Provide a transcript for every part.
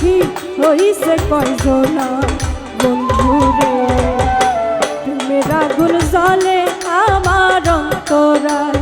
সাথী হইছে কয়জনা? বন্ধু রে তুমি রাগুল জলে আমার অন্তরায়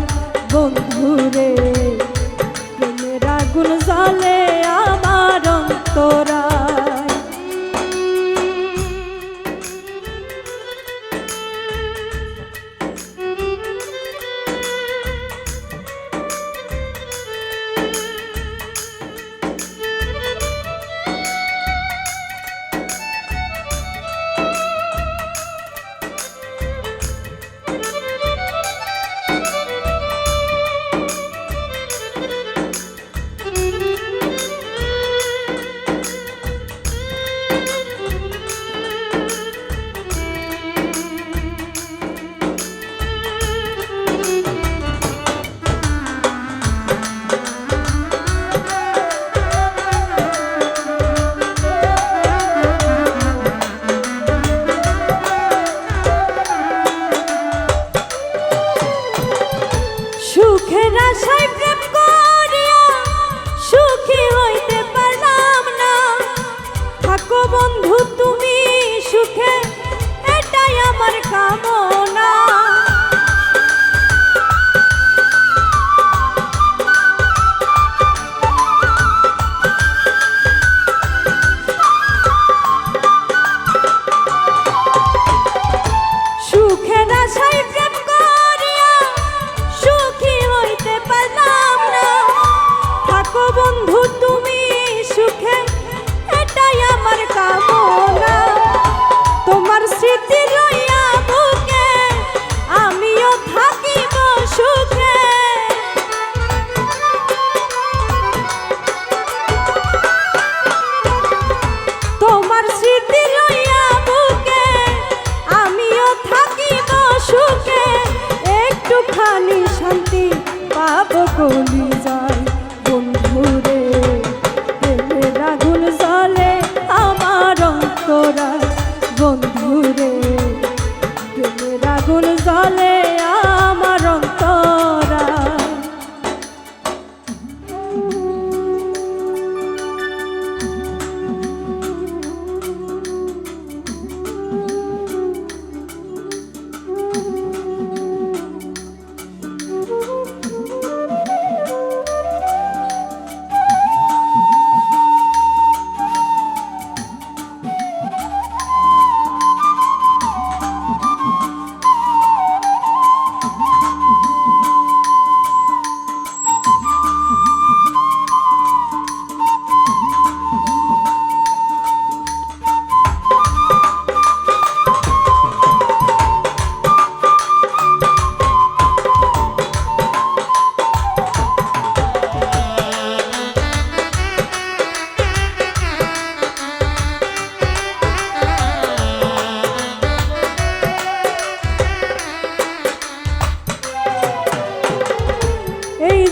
Oh.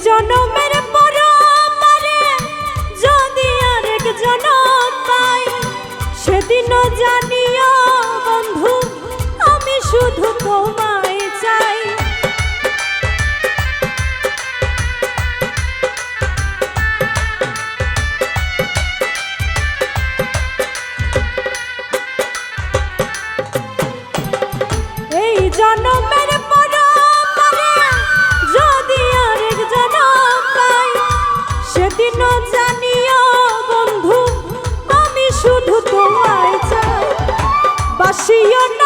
জনমের পর যদি আরেক জনম পাই জানিও বন্ধু আমি শুধু তোমায় চাই। এই জনম you're not.